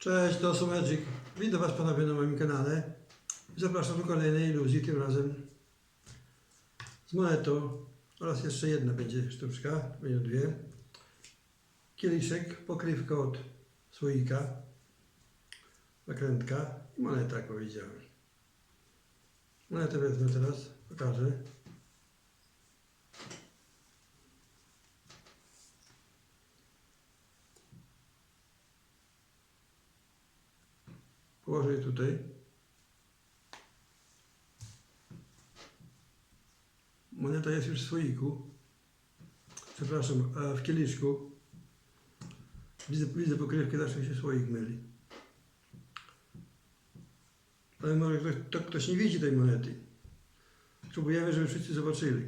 Cześć, to są Magic. Witam Was ponownie na moim kanale. Zapraszam do kolejnej iluzji, tym razem z monetą oraz jeszcze jedna będzie sztuczka, będą dwie. Kieliszek, pokrywka od słoika, nakrętka i moneta, jak powiedziałem. Monetę wezmę teraz, pokażę. Położę je tutaj. Moneta jest już w słoiku. Przepraszam, w kieliszku. Widzę, widzę pokrywkę, zawsze się słoik myli. Ale może ktoś, to ktoś nie widzi tej monety. Spróbujemy, żeby wszyscy zobaczyli.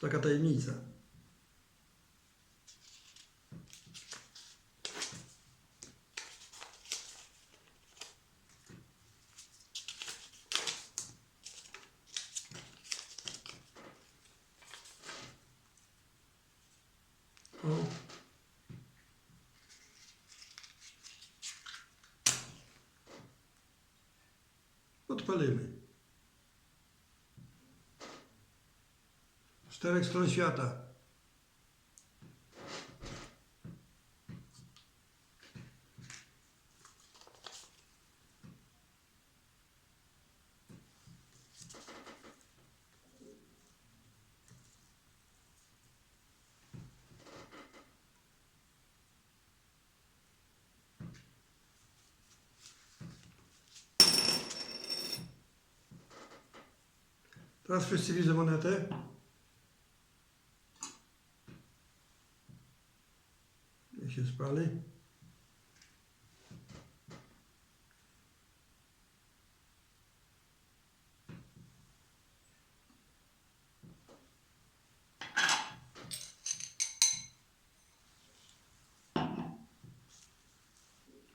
Taka tajemnica. O. Podpalimy. Czterech stron świata. Teraz wszyscy widzą monetę. Niech się spali.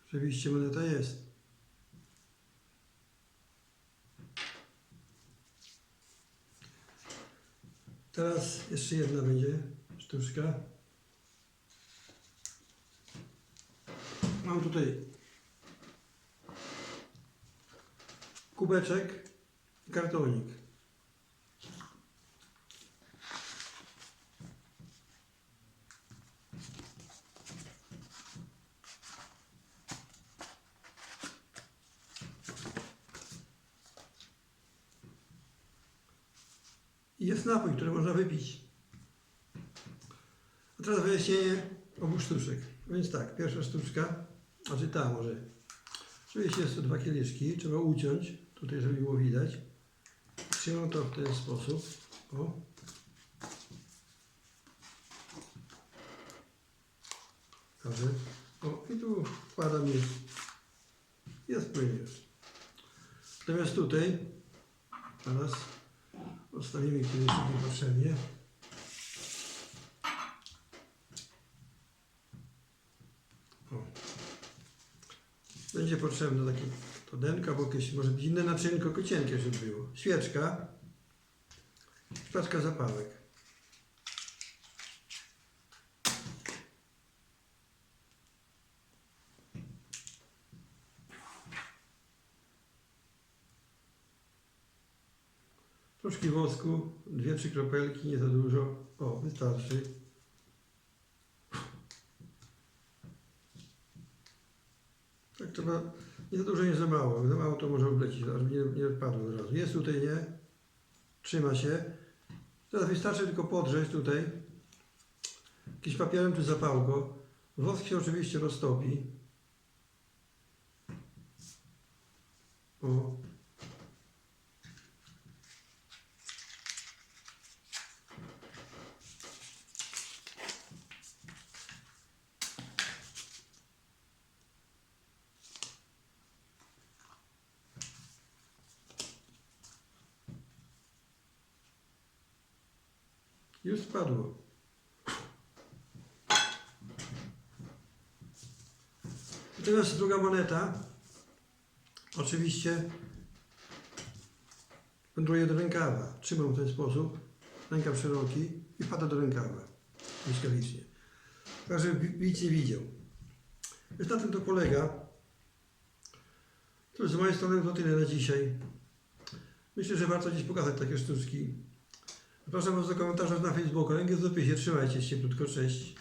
Oczywiście moneta jest. Teraz jeszcze jedna będzie sztuczka. Mam tutaj kubeczek kartonik. I jest napój, który można wypić. A teraz wyjaśnienie obu sztuczek. Więc tak, pierwsza sztuczka, znaczy ta może. Oczywiście jest to dwa kieliszki, trzeba uciąć, tutaj żeby było widać. Trzymam to w ten sposób. O. Dobrze. O, i tu wkładam je. Jest płyn już. Natomiast tutaj, teraz Odstawimy kieliszek niepotrzebnie. O. Będzie potrzebna taki to denka, bo jakieś może być inne naczynko, tylko cienkie, żeby było. Świeczka. Paczka zapałek. Troszkę wosku, dwie, trzy kropelki, nie za dużo. O, wystarczy. Tak trzeba, nie za dużo, nie za mało. Za mało to może oblecieć, żeby nie, nie wpadło od razu. Jest tutaj, nie? Trzyma się. Teraz wystarczy tylko podrzeć tutaj. Jakimś papierem czy zapałką. Wosk się oczywiście roztopi. O. Już spadło. I teraz druga moneta. Oczywiście wędruje do rękawa. Trzymam w ten sposób. Rękaw szeroki i wpada do rękawa. Błyskawicznie. Tak, żeby widz nie widział. Więc na tym to polega. To z mojej strony to tyle na dzisiaj. Myślę, że warto gdzieś pokazać takie sztuczki. Zapraszam do komentarzy na Facebooku. Lęk jest w opisie. Trzymajcie się cieplutko. Cześć.